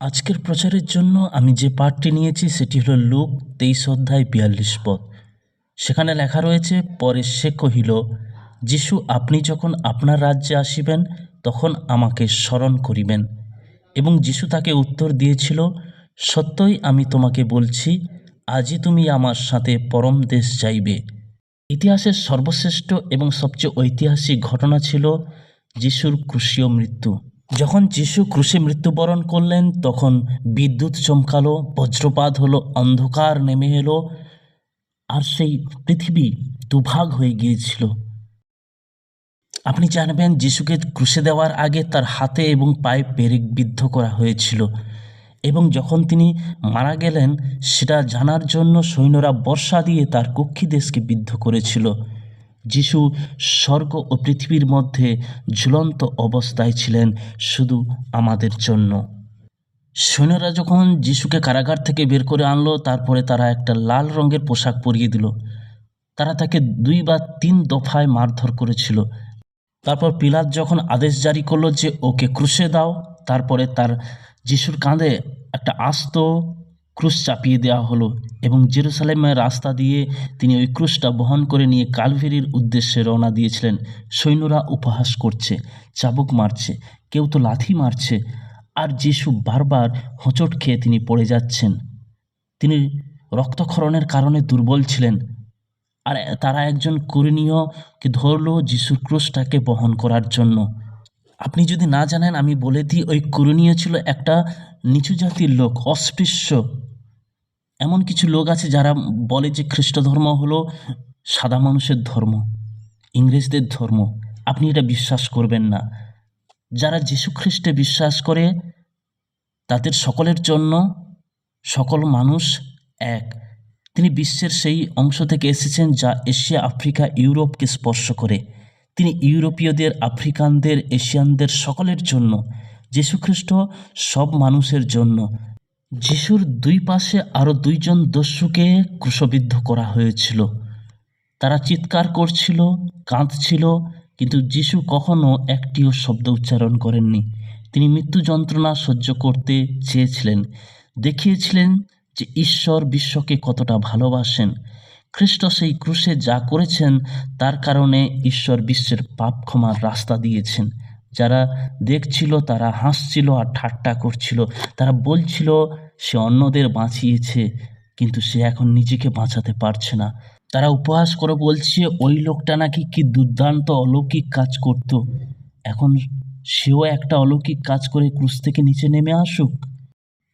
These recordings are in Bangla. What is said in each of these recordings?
আজকের প্রচারের জন্য আমি যে পাঠটি নিয়েছি সেটি হলো লুক তেইশ অধ্যায় বিয়াল্লিশ পদ। সেখানে লেখা রয়েছে, পরে সে কহিল, যিশু, আপনি যখন আপনার রাজ্যে আসিবেন, তখন আমাকে স্মরণ করিবেন। এবং যিশু তাকে উত্তর দিয়েছিল, সত্যই আমি তোমাকে বলছি, আজই তুমি আমার সাথে পরম দেশ যাইবে। ইতিহাসের সর্বশ্রেষ্ঠ এবং সবচেয়ে ঐতিহাসিক ঘটনা ছিল যিশুর ক্রুশীয় মৃত্যু। যখন যিশু ক্রুশে মৃত্যুবরণ করলেন, তখন বিদ্যুৎ চমকালো, বজ্রপাত হলো, অন্ধকার নেমে এলো, আর সেই পৃথিবী দুভাগ হয়ে গিয়েছিল। আপনি জানবেন, যিশুকে ক্রুশে দেওয়ার আগে তার হাতে এবং পায়ে পেরেক বিদ্ধ করা হয়েছিল, এবং যখন তিনি মারা গেলেন, সেটা জানার জন্য সৈন্যরা বর্ষা দিয়ে তার কক্ষীদেশকে বিদ্ধ করেছিল। যিশু স্বর্গ ও পৃথিবীর মধ্যে ঝুলন্ত অবস্থায় ছিলেন শুধু আমাদের জন্য। সৈন্যরা যখন যিশুকে কারাগার থেকে বের করে আনলো, তারপরে তারা একটা লাল রঙের পোশাক পরিয়ে দিল। তারা তাকে দুই বা তিন দফায় মারধর করেছিল। তারপর পিলাত যখন আদেশ জারি করল যে ওকে ক্রুশে দাও, তারপরে তার যিশুর কাঁধে একটা আস্ত ক্রুশ চাপিয়ে দেওয়া হলো এবং জেরুসালেমের রাস্তা দিয়ে তিনি ওই ক্রুশটা বহন করে নিয়ে কালভেরির উদ্দেশ্যে রওনা দিয়েছিলেন। সৈন্যরা উপহাস করছে, চাবুক মারছে, কেউ তো লাথি মারছে, আর যিশু বারবার হোঁচট খেয়ে তিনি পড়ে যাচ্ছেন। তিনি রক্তক্ষরণের কারণে দুর্বল ছিলেন। আর তারা একজন কুরনীয়কে ধরলো যিশুর ক্রুশটাকে বহন করার জন্য। আপনি যদি না জানেন, আমি বলে দিই, ওই কুরনীয় ছিল একটা নিচু জাতির লোক, অস্পৃশ্য। এমন কিছু লোক আছে যারা বলে যে খ্রিস্ট ধর্ম হলো সাদা মানুষের ধর্ম, ইংরেজদের ধর্ম। আপনি এটা বিশ্বাস করবেন না। যারা যীশু খ্রিস্টে বিশ্বাস করে, তাদের সকলের জন্য সকল মানুষ এক। তিনি বিশ্বের সেই অংশ থেকে এসেছেন যা এশিয়া, আফ্রিকা, ইউরোপকে স্পর্শ করে। তিনি ইউরোপীয়দের, আফ্রিকানদের, এশিয়ানদের সকলের জন্য, যীশুখ্রিস্ট সব মানুষের জন্য, যিশুর দুই পাশে আরও দুইজন দস্যুকে ক্রুশবিদ্ধ করা হয়েছিল। তারা চিৎকার করছিল, কাঁদছিল, কিন্তু যিশু কখনো একটিও শব্দ উচ্চারণ করেননি। তিনি মৃত্যু যন্ত্রণা সহ্য করতে চেয়েছিলেন, দেখিয়েছিলেন যে ঈশ্বর বিশ্বকে কতটা ভালোবাসেন। খ্রিস্ট সেই ক্রুশে যা করেছেন, তার কারণে ঈশ্বর বিশ্বের পাপ ক্ষমার রাস্তা দিয়েছেন। যারা দেখছিল, তারা হাসছিল আর ঠাট্টা করছিল। তারা বলছিল, সে অন্যদের বাঁচিয়েছে, কিন্তু সে এখন নিজেকে বাঁচাতে পারছে না। তারা উপহাস করে বলছে, ওই লোকটা নাকি কি দুর্দান্ত অলৌকিক কাজ করত। এখন সেও একটা অলৌকিক কাজ করে ক্রুশ থেকে নিচে নেমে আসুক।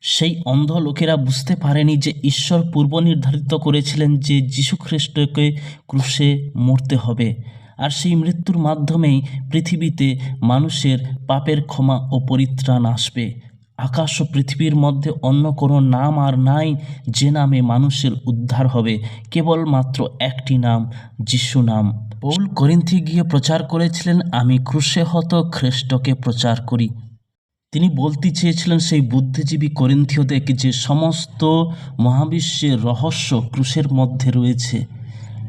সেই অন্ধ লোকেরা বুঝতে পারেনি যে ঈশ্বর পূর্ব নির্ধারিত করেছিলেন যে যীশু খ্রিস্টকে ক্রুশে মরতে হবে। আর সেই মৃত্যুর মাধ্যমেই পৃথিবীতে মানুষের পাপের ক্ষমা ও পরিত্রাণ আসবে। আকাশ ও পৃথিবীর মধ্যে অন্য কোনো নাম আর নাই যে নামে মানুষের উদ্ধার হবে, কেবলমাত্র একটি নাম, যিশু নাম। পৌল করিন্থি গিয়ে প্রচার করেছিলেন, আমি ক্রুশে হত, খ্রিস্টকে প্রচার করি। তিনি বলতে চেয়েছিলেন সেই বুদ্ধিজীবী করিন্থীয়দেরকে যে সমস্ত মহাবিশ্বের রহস্য ক্রুশের মধ্যে রয়েছে,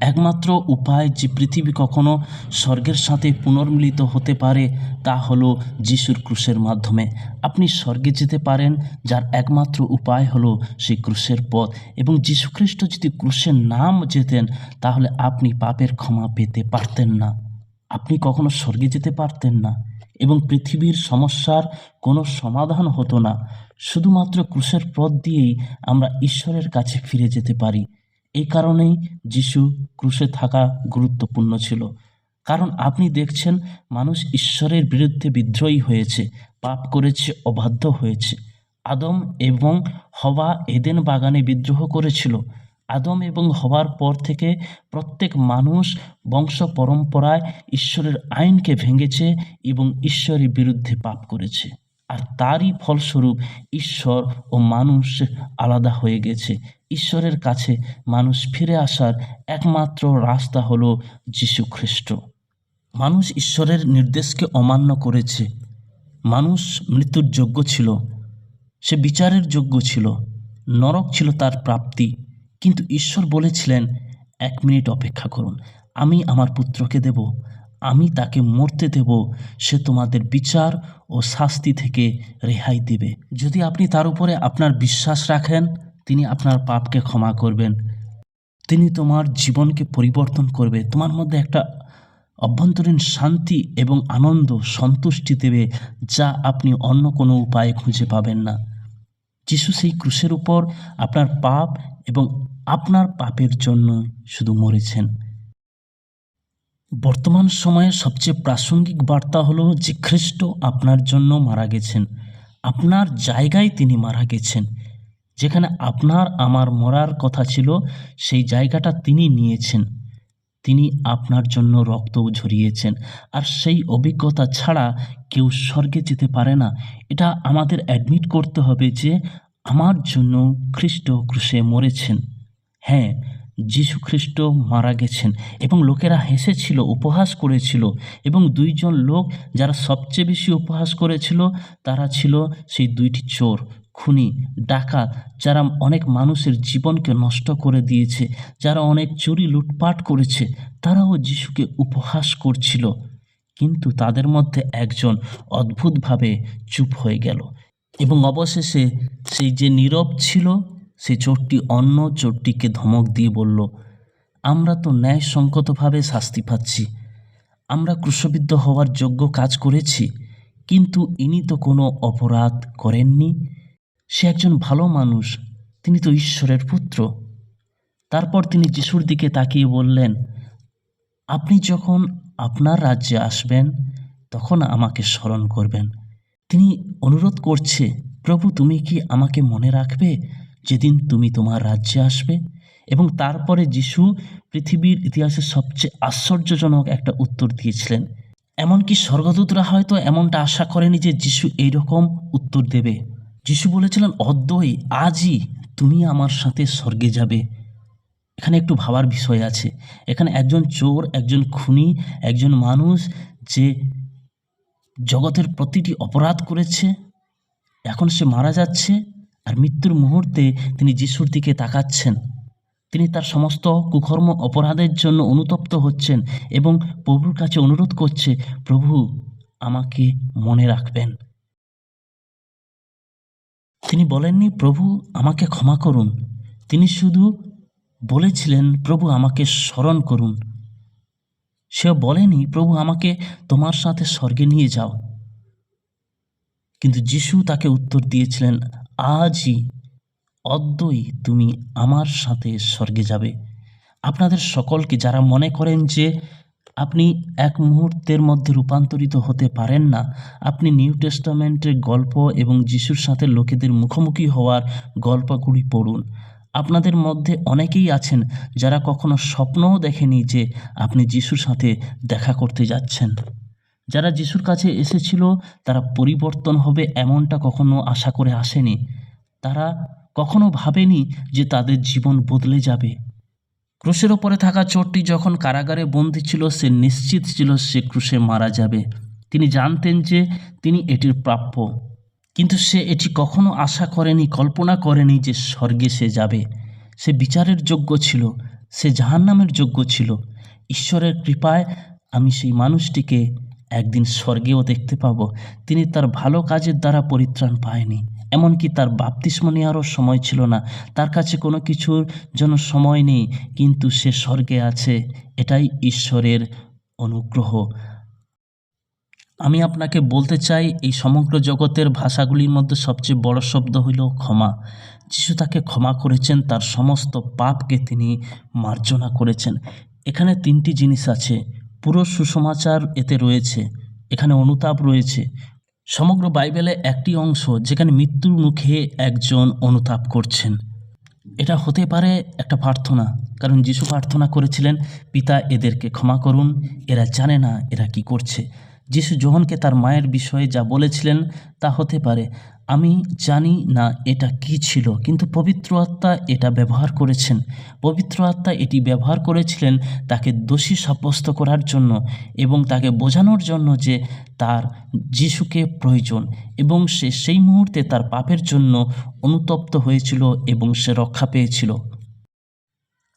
একমাত্র উপায় যে পৃথিবী কখনো স্বর্গের সাথে পুনর্মিলিত হতে পারে, তা হলো যিশুর ক্রুশের মাধ্যমে। আপনি স্বর্গে যেতে পারেন, যার একমাত্র উপায় হলো সেই ক্রুশের পথ। এবং যীশুখ্রিস্ট যদি ক্রুশের নাম যেতেন তাহলে আপনি পাপের ক্ষমা পেতে পারতেন না। আপনি কখনো স্বর্গে যেতে পারতেন না। এবং পৃথিবীর সমস্যার কোনো সমাধান হতো না। শুধুমাত্র ক্রুশের পথ দিয়েই আমরা ঈশ্বরের কাছে ফিরে যেতে পারি। এই কারণেই যিশু ক্রুশে থাকা গুরুত্বপূর্ণ ছিল। কারণ আপনি দেখছেন, মানুষ ঈশ্বরের বিরুদ্ধে বিদ্রোহী হয়েছে, পাপ করেছে, অবাধ্য হয়েছে। আদম এবং হওয়া এদেন বাগানে বিদ্রোহ করেছিল। আদম এবং হওয়ার পর থেকে প্রত্যেক মানুষ বংশ পরম্পরায় ঈশ্বরের আইনকে ভেঙেছে এবং ঈশ্বরের বিরুদ্ধে পাপ করেছে। আর তারই ফলস্বরূপ ঈশ্বর ও মানুষ আলাদা হয়ে গেছে। ঈশ্বরের কাছে মানুষ ফিরে আসার একমাত্র রাস্তা হলো যীশু খ্রিস্ট মানুষ ঈশ্বরের নির্দেশকে অমান্য করেছে। মানুষ মৃত্যুর যোগ্য ছিল। সে বিচারের যোগ্য ছিল। নরক ছিল তার প্রাপ্তি। কিন্তু ঈশ্বর বলেছিলেন, এক মিনিট অপেক্ষা করুন, আমি আমার পুত্রকে দেব, আমি তাকে মরতে দেব, সে তোমাদের বিচার ও শাস্তি থেকে রেহাই দেবে। যদি আপনি তার উপরে আপনার বিশ্বাস রাখেন, তিনি আপনার পাপকে ক্ষমা করবেন। তিনি তোমার জীবনকে পরিবর্তন করবে। তোমার মধ্যে একটা অভ্যন্তরীণ শান্তি এবং আনন্দ সন্তুষ্টি দেবে, যা আপনি অন্য কোনো উপায়ে খুঁজে পাবেন না। যিশু সেই ক্রুশের উপর আপনার পাপ এবং আপনার পাপের জন্য শুধু মরেছেন। বর্তমান সময়ে সবচেয়ে প্রাসঙ্গিক বার্তা হলো যে খ্রিস্ট আপনার জন্য মারা গেছেন। আপনার জায়গায় তিনি মারা গেছেন। যেখানে আপনার, আমার মরার কথা ছিল, সেই জায়গাটা তিনি নিয়েছেন। তিনি আপনার জন্য রক্ত ঝরিয়েছেন। আর সেই অভিজ্ঞতা ছাড়া কেউ স্বর্গে যেতে পারে না। এটা আমাদের অ্যাডমিট করতে হবে যে আমার জন্য খ্রিস্ট ক্রুশে মরেছেন। হ্যাঁ যীশু খ্রিস্ট মারা গেছেন এবং লোকেরা হেসেছিল, উপহাস করেছিল এবং দুইজন লোক যারা সবচেয়ে বেশি উপহাস করেছিল, তারা ছিল সেই দুইটি চোর খুনি ডাকাত যারা অনেক মানুষের জীবনকে নষ্ট করে দিয়েছে, যারা অনেক চুরি লুটপাট করেছে, তারাও যিশুকে উপহাস করছিল। কিন্তু তাদের মধ্যে একজন অদ্ভুতভাবে চুপ হয়ে গেল এবং অবশেষে সেই যে নীরব ছিল সেই চোরটি অন্য চোরটিকে ধমক দিয়ে বলল, আমরা তো ন্যায়সঙ্গতভাবে শাস্তি পাচ্ছি। আমরা ক্রুশবিদ্ধ হওয়ার যোগ্য কাজ করেছি, কিন্তু ইনি তো কোনো অপরাধ করেননি। সে একজন ভালো মানুষ, তিনি তো ঈশ্বরের পুত্র। তারপর তিনি যিশুর দিকে তাকিয়ে বললেন, আপনি যখন আপনার রাজ্যে আসবেন, তখন আমাকে স্মরণ করবেন। তিনি অনুরোধ করছে, প্রভু, তুমি কি আমাকে মনে রাখবে যেদিন তুমি তোমার রাজ্যে আসবে? এবং তারপরে যিশু পৃথিবীর ইতিহাসে সবচেয়ে আশ্চর্যজনক একটা উত্তর দিয়েছিলেন। এমনকি স্বর্গদূতরা হয়তো এমনটা আশা করেনি যে যিশু এইরকম উত্তর দেবে। যিশু বলেছিলেন অদ্যই আজই তুমি আমার সাথে স্বর্গে যাবে। এখানে একটু ভাবার বিষয় আছে। এখানে একজন চোর, একজন খুনি, একজন মানুষ যে জগতের প্রতিটি অপরাধ করেছে, এখন সে মারা যাচ্ছে আর মৃত্যুর মুহূর্তে তিনি যিশুর দিকে তাকাচ্ছেন। তিনি তার সমস্ত কুকর্ম অপরাধের জন্য অনুতপ্ত হচ্ছেন এবং প্রভুর কাছে অনুরোধ করছে, প্রভু, আমাকে মনে রাখবেন। তিনি বলেননি, প্রভু, আমাকে ক্ষমা করুন। তিনি শুধু বলেছিলেন, প্রভু, আমাকে স্মরণ করুন। সে বলেনি, প্রভু, আমাকে তোমার সাথে স্বর্গে নিয়ে যাও। কিন্তু যিশু তাকে উত্তর দিয়েছিলেন, আজই অদ্যই তুমি আমার সাথে স্বর্গে যাবে। আপনাদের সকলকে যারা মনে করেন যে আপনি এক মুহূর্তের মধ্যে রূপান্তরিত হতে পারেন না। আপনি নিউ টেস্টামেন্টের গল্প এবং যিশুর সাথে লোকেদের মুখোমুখি হওয়ার গল্পগুলি পড়ুন। আপনাদের মধ্যে অনেকেই আছেন যারা কখনো স্বপ্নও দেখেনি যে আপনি যিশুর সাথে দেখা করতে যাচ্ছেন। যারা যিশুর কাছে এসেছিল, তারা পরিবর্তন হবে এমনটা কখনো আশা করে আসেনি। তারা কখনো ভাবেনি যে তাদের জীবন বদলে যাবে। ক্রুশের ওপরে থাকা চোরটি যখন কারাগারে বন্দী ছিল, সে নিশ্চিত ছিল সে ক্রুশে মারা যাবে। তিনি জানতেন যে তিনি এটির প্রাপ্য। কিন্তু সে এটি কখনো আশা করেনি, কল্পনা করেনি যে স্বর্গে সে যাবে। সে বিচারের যোগ্য ছিল, সে জাহান্নামের যোগ্য ছিল। ঈশ্বরের কৃপায় আমি সেই মানুষটিকে একদিন স্বর্গেও দেখতে পাব। তিনি তার ভালো কাজের দ্বারা পরিত্রাণ পায়নি। এমনকি তার বাপতিস্ম নেওয়ারও সময় ছিল না। তার কাছে কোনো কিছুর জন্য সময় নেই, কিন্তু সে স্বর্গে আছে। এটাই ঈশ্বরের অনুগ্রহ। আমি আপনাকে বলতে চাই, এই সমগ্র জগতের ভাষাগুলির মধ্যে সবচেয়ে বড় শব্দ হইল ক্ষমা। যিশু তাকে ক্ষমা করেছেন, তার সমস্ত পাপকে তিনি মার্জনা করেছেন। এখানে তিনটি জিনিস আছে। পুরো সুসমাচার এতে রয়েছে। এখানে অনুতাপ রয়েছে। সমগ্র বাইবেলে একটি অংশ যেখানে মৃত্যুর মুখে একজন অনুতাপ করছেন। এটা হতে পারে একটা প্রার্থনা, কারণ যিশু প্রার্থনা করেছিলেন, পিতা, এদেরকে ক্ষমা করুন, এরা জানে না এরা কি করছে। যিশু যোহনকে তার মায়ের বিষয়ে যা বলেছিলেন তা হতে পারে। আমি জানি না এটা কি ছিল, কিন্তু পবিত্র আত্মা এটা ব্যবহার করেছেন। পবিত্র আত্মা এটি ব্যবহার করেছিলেন তাকে দোষী সাব্যস্ত করার জন্য এবং তাকে বোঝানোর জন্য যে তার যিশুকে প্রয়োজন এবং সে সেই মুহূর্তে তার পাপের জন্য অনুতপ্ত হয়েছিল এবং সে রক্ষা পেয়েছিল।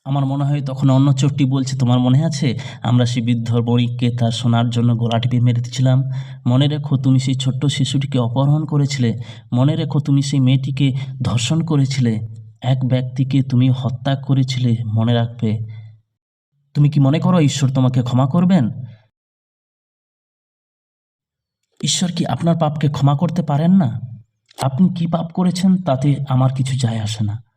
আমার মনে হয় তখন অন্য চোরটি বলছে, তোমার মনে আছে? আমরা সেই বৃদ্ধ বণিককে তার সোনার জন্য গোলা টিপে মেরে দিয়েছিলাম। মনে রেখো তুমি সেই ছোট্ট শিশুটিকে অপহরণ করেছিলে। মনে রেখো তুমি সেই মেয়েটিকে ধর্ষণ করেছিলে। এক ব্যক্তিকে তুমি হত্যা করেছিলে, মনে রাখবে। তুমি কি মনে করো ঈশ্বর তোমাকে ক্ষমা করবেন? ঈশ্বর কি আপনার পাপকে ক্ষমা করতে পারেন না? আপনি কি পাপ করেছেন তাতে আমার কিছু যায় আসে না।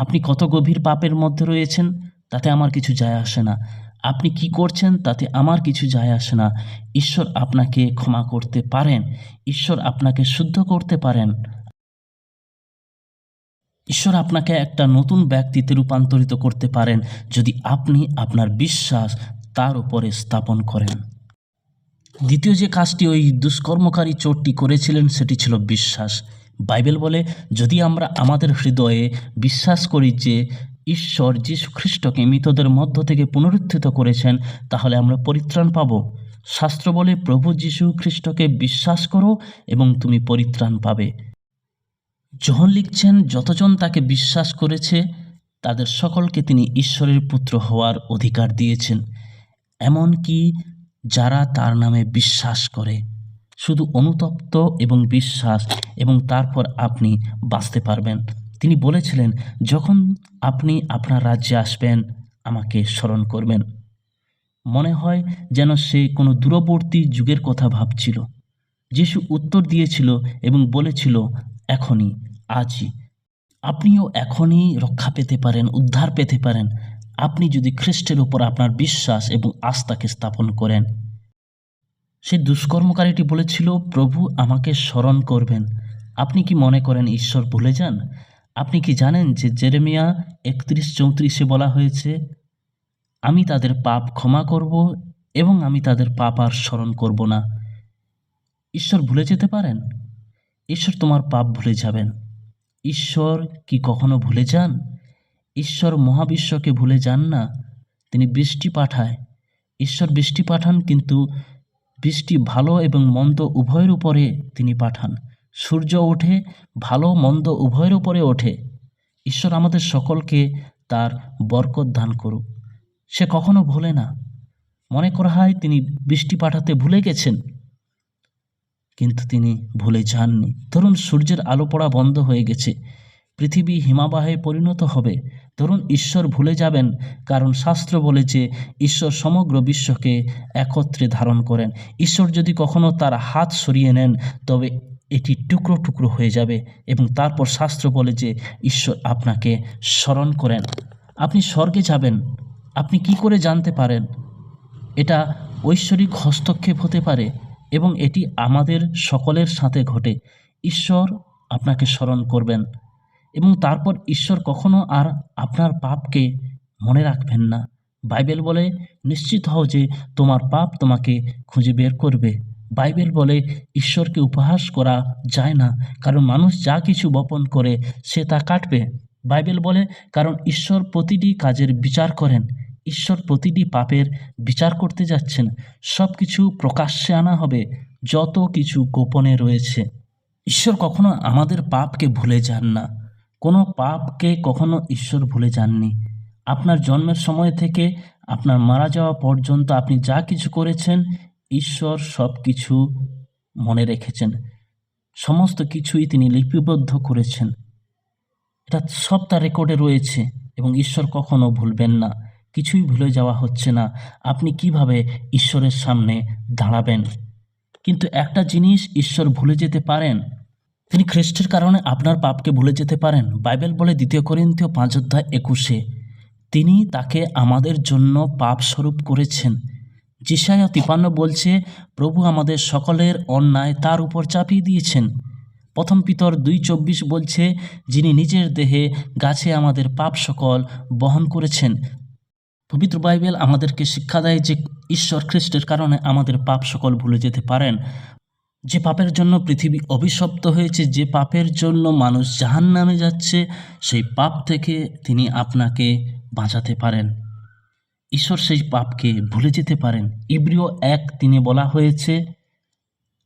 আপনি কত গভীর পাপের মধ্যে রয়েছেন, তাতে আমার কিছু যায় আসে না। আপনি কি করছেন, তাতে আমার কিছু যায় আসে না। ঈশ্বর আপনাকে ক্ষমা করতে পারেন, ঈশ্বর আপনাকে শুদ্ধ করতে পারেন। ঈশ্বর আপনাকে একটা নতুন ব্যক্তিতে রূপান্তরিত করতে পারেন, যদি আপনি আপনার বিশ্বাস তার উপরে স্থাপন করেন। দ্বিতীয় যে কাজটি ওই দুষ্কর্মকারী চোরটি করেছিলেন, সেটি ছিল বিশ্বাস। বাইবেল বলে, যদি আমরা আমাদের হৃদয়ে বিশ্বাস করি যে ঈশ্বর যীশু খ্রিস্টকে মৃতদের মধ্য থেকে পুনরুত্থিত করেছেন, তাহলে আমরা পরিত্রাণ পাব। শাস্ত্র বলে, প্রভু যীশু খ্রিস্টকে বিশ্বাস করো এবং তুমি পরিত্রাণ পাবে। যখন লিখছেন, যতজন তাকে বিশ্বাস করেছে, তাদের সকলকে তিনি ঈশ্বরের পুত্র হওয়ার অধিকার দিয়েছেন। এমনকি যারা তার নামে বিশ্বাস করে শুধু অনুতপ্ত এবং বিশ্বাস এবং তারপর আপনি বাঁচতে পারবেন। তিনি বলেছিলেন, যখন আপনি আপনার রাজ্যে আসবেন, আমাকে স্মরণ করবেন। মনে হয় যেন সে কোনো দূরবর্তী যুগের কথা ভাবছিল। যিশু উত্তর দিয়েছিল এবং বলেছিল, এখনই, আজই। আপনিও এখনই রক্ষা পেতে পারেন, উদ্ধার পেতে পারেন। আপনি যদি খ্রিস্টের উপর আপনার বিশ্বাস এবং আস্থাকে স্থাপন করেন সেই দুষ্কর্মকারীটি বলেছিল, প্রভু, আমাকে স্মরণ করবেন। আপনি কি মনে করেন ঈশ্বর ভুলে যান? আপনি কি জানেন যে জেরেমিয়া একত্রিশ চৌত্রিশে বলা হয়েছে, আমি তাদের পাপ ক্ষমা করব এবং আমি তাদের পাপ আর স্মরণ করব না। ঈশ্বর ভুলে যেতে পারেন? ঈশ্বর তোমার পাপ ভুলে যাবেন। ঈশ্বর কি কখনো ভুলে যান? ঈশ্বর মহাবিশ্বকে ভুলে যান না। তিনি বৃষ্টি পাঠায়। ঈশ্বর বৃষ্টি পাঠান, কিন্তু বৃষ্টি ভালো এবং মন্দ উভয়ের উপরে তিনি পাঠান। সূর্য ওঠে, ভালো, মন্দ উভয়ের উপরে ওঠে। ঈশ্বর আমাদের সকলকে তার বরকত দান করুক। সে কখনো ভোলে না। মনে করা হয় তিনি বৃষ্টি পাঠাতে ভুলে গেছেন। কিন্তু তিনি ভুলে যাননি। ধরুন সূর্যের আলো পড়া বন্ধ হয়ে গেছে। পৃথিবী হিমাবাহে পরিণত হবে। ধরুন ঈশ্বর ভুলে যাবেন, কারণ শাস্ত্র বলে যে ঈশ্বর সমগ্র বিশ্বকে একত্রে ধারণ করেন। ঈশ্বর যদি কখনো তার হাত সরিয়ে নেন, তবে এটি টুকরো টুকরো হয়ে যাবে এবং তারপর শাস্ত্র বলে যে, ঈশ্বর আপনাকে স্মরণ করেন। আপনি স্বর্গে যাবেন, আপনি কি করে জানতে পারেন? এটা ঐশ্বরিক হস্তক্ষেপ হতে পারে এবং এটি আমাদের সকলের সাথে ঘটে। ঈশ্বর আপনাকে স্মরণ করবেন। এবং তারপর ঈশ্বর কখনো আর আপনার পাপকে মনে রাখবেন না। বাইবেল বলে, নিশ্চিত হও যে তোমার পাপ তোমাকে খুঁজে বের করবে। বাইবেল বলে, ঈশ্বরকে উপহাস করা যায় না, কারণ মানুষ যা কিছু বপন করে, সে তা কাটবে। বাইবেল বলে, কারণ ঈশ্বর প্রতিটি কাজের বিচার করেন। ঈশ্বর প্রতিটি পাপের বিচার করতে যাচ্ছেন। সব কিছু প্রকাশ্যে আনা হবে, যত কিছু গোপনে রয়েছে। ঈশ্বর কখনো আমাদের পাপকে ভুলে যান না। কোনো পাপকে কখনো ঈশ্বর ভুলে যাননি। আপনার জন্মের সময় থেকে আপনার মারা যাওয়া পর্যন্ত আপনি যা কিছু করেছেন, ঈশ্বর সব কিছু মনে রেখেছেন। সমস্ত কিছুই তিনি লিপিবদ্ধ করেছেন। এটা সব তার রেকর্ডে রয়েছে এবং ঈশ্বর কখনো ভুলবেন না। কিছুই ভুলে যাওয়া হচ্ছে না। আপনি কীভাবে ঈশ্বরের সামনে দাঁড়াবেন? কিন্তু একটা জিনিস ঈশ্বর ভুলে যেতে পারেন তিনি খ্রিস্টের কারণে আপনার পাপকে ভুলে যেতে পারেন। বাইবেল বলে দ্বিতীয় করিন্থীয় পাঁচ অধ্যায় একুশে, তিনি তাকে আমাদের জন্য পাপ স্বরূপ করেছেন। জিসায় তিপান্ন বলছে, প্রভু আমাদের সকলের অন্যায় তার উপর চাপিয়ে দিয়েছেন। প্রথম পিতর দুই চব্বিশ বলছে, যিনি নিজের দেহে গাছে আমাদের পাপ সকল বহন করেছেন। পবিত্র বাইবেল আমাদেরকে শিক্ষা দেয় যে ঈশ্বর খ্রিস্টের কারণে আমাদের পাপ সকল ভুলে যেতে পারেন। যে পাপের জন্য পৃথিবী অভিশপ্ত হয়েছে, যে পাপের জন্য মানুষ জাহান নামে যাচ্ছে, সেই পাপ থেকে তিনি আপনাকে বাঁচাতে পারেন। ঈশ্বর সেই পাপকে ভুলে যেতে পারেন। ইব্রিয় এক তিনি বলা হয়েছে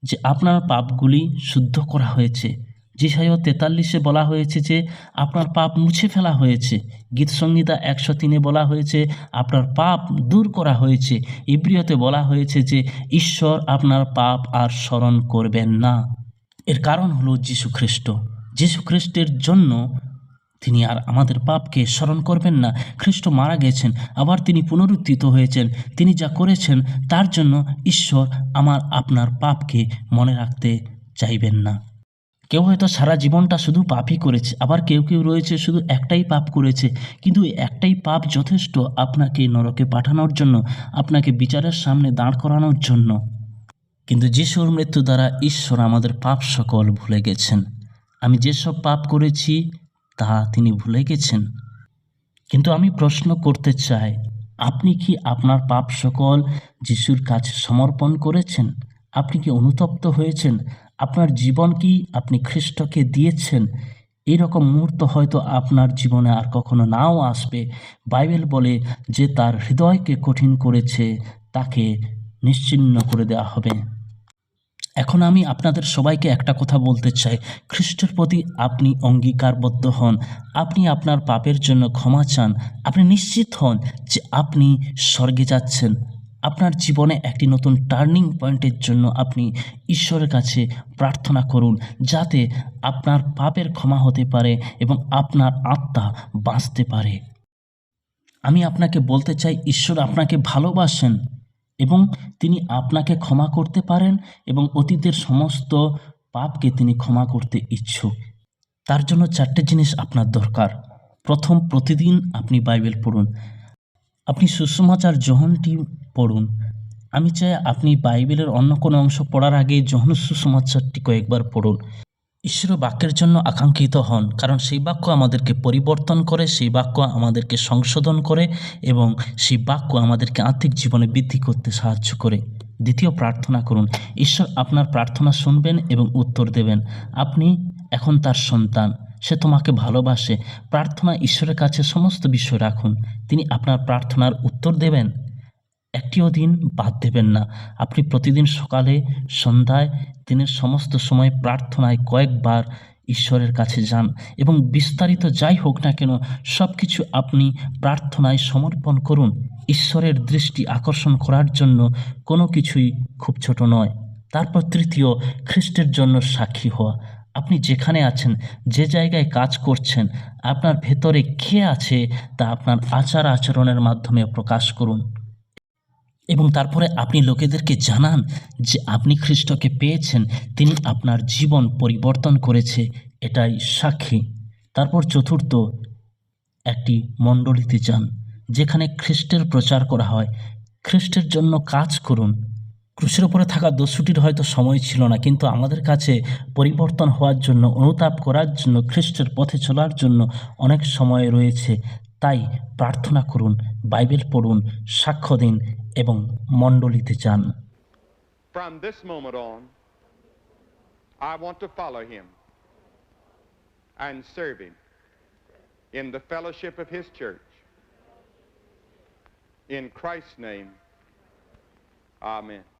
যে আপনার পাপগুলি শুদ্ধ করা হয়েছে। জিসাইও তেতাল্লিশে বলা হয়েছে যে, আপনার পাপ মুছে ফেলা হয়েছে। গীত সংহিতা একশো তিনে বলা হয়েছে, আপনার পাপ দূর করা হয়েছে। ইব্রিয়তে বলা হয়েছে যে, ঈশ্বর আপনার পাপ আর স্মরণ করবেন না। এর কারণ হলো যীশু খ্রিস্ট যীশু খ্রিস্টের জন্য তিনি আর আমাদের পাপকে স্মরণ করবেন না। খ্রিস্ট মারা গেছেন, আবার তিনি পুনরুত্থিত হয়েছেন। তিনি যা করেছেন, তার জন্য ঈশ্বর আমার আপনার পাপকে মনে রাখতে চাইবেন না। কেউ হয়তো সারা জীবনটা শুধু পাপই করেছে, আবার কেউ কেউ রয়েছে শুধু একটাই পাপ করেছে। কিন্তু একটাই পাপ যথেষ্ট আপনাকে নরকে পাঠানোর জন্য, আপনাকে বিচারের সামনে দাঁড় করানোর জন্য। কিন্তু যিশুর মৃত্যু দ্বারা ঈশ্বর আমাদের পাপ সকল ভুলে গেছেন। আমি যেসব পাপ করেছি, তা তিনি ভুলে গেছেন। কিন্তু আমি প্রশ্ন করতে চাই, আপনি কি আপনার পাপ সকল যিশুর কাছে সমর্পণ করেছেন? আপনি কি অনুতপ্ত হয়েছেন? আপনার জীবন কি আপনি খ্রিস্টকে দিয়েছেন? এইরকম মুহূর্ত হয়তো আপনার জীবনে আর কখনো নাও আসবে। বাইবেল বলে যে তার হৃদয়কে কঠিন করেছে, তাকে নিশ্চিহ্ন করে দেওয়া হবে। এখন আমি আপনাদের সবাইকে একটা কথা বলতে চাই। খ্রিস্টের প্রতি আপনি অঙ্গীকারবদ্ধ হন। আপনি আপনার পাপের জন্য ক্ষমা চান। আপনি নিশ্চিত হন যে আপনি স্বর্গে যাচ্ছেন। আপনার জীবনে একটি নতুন টার্নিং পয়েন্টের জন্য আপনি ঈশ্বরের কাছে প্রার্থনা করুন যাতে আপনার পাপের ক্ষমা হতে পারে এবং আপনার আত্মা বাঁচতে পারে। আমি আপনাকে বলতে চাই, ঈশ্বর আপনাকে ভালোবাসেন এবং তিনি আপনাকে ক্ষমা করতে পারেন এবং অতীতের সমস্ত পাপকে তিনি ক্ষমা করতে ইচ্ছুক। তার জন্য চারটে জিনিস আপনার দরকার। প্রথম, প্রতিদিন আপনি বাইবেল পড়ুন। আপনি সুসমাচার জহনটি পড়ুন। আমি চাই আপনি বাইবেলের অন্য কোনো অংশ পড়ার আগে জহন সুসমাচারটি কয়েকবার পড়ুন। ঈশ্বরের বাক্যের জন্য আকাঙ্ক্ষিত হন, কারণ সেই বাক্য আমাদেরকে পরিবর্তন করে, সেই বাক্য আমাদেরকে সংশোধন করে এবং সেই বাক্য আমাদেরকে আর্থিক জীবনে বৃদ্ধি করতে সাহায্য করে। দ্বিতীয় প্রার্থনা করুন, ঈশ্বর আপনার প্রার্থনা শুনবেন এবং উত্তর দেবেন। আপনি এখন তার সন্তান। সে তোমাকে ভালোবাসে। প্রার্থনা ঈশ্বরের কাছে সমস্ত বিষয় রাখুন। তিনি আপনার প্রার্থনার উত্তর দেবেন। একটিও দিন বাদ দেবেন না। আপনি প্রতিদিন সকালে, সন্ধ্যায়, দিনের সমস্ত সময় প্রার্থনায় কয়েকবার ঈশ্বরের কাছে যান এবং বিস্তারিত যাই হোক না কেন সব কিছু আপনি প্রার্থনায় সমর্পণ করুন। ঈশ্বরের দৃষ্টি আকর্ষণ করার জন্য কোনো কিছুই খুব ছোট নয়। তারপর তৃতীয়, খ্রিস্টের জন্য সাক্ষী হওয়া। আপনি যেখানে আছেন, যে জায়গায় কাজ করছেন, আপনার ভেতরে কে আছে তা আপনার আচার আচরণের মাধ্যমে প্রকাশ করুন। এবং তারপরে আপনি লোকেদেরকে জানান যে আপনি খ্রিস্টকে পেয়েছেন, তিনি আপনার জীবন পরিবর্তন করেছে, এটাই সাক্ষী। তারপর চতুর্থ, একটি মণ্ডলীতে যান, যেখানে খ্রিস্টের প্রচার করা হয়। খ্রিস্টের জন্য কাজ করুন ক্রুশের উপরে থাকা দস্যুটির হয়তো সময় ছিল না কিন্তু আমাদের কাছে পরিবর্তন হওয়ার জন্য অনুতাপ করার জন্য খ্রিস্টের পথে চলার জন্য অনেক সময় রয়েছে তাই প্রার্থনা করুন বাইবেল পড়ুন সাক্ষ্য দিন এবং মণ্ডলিতে যান and serve him in the fellowship of his church. In Christ's name, amen.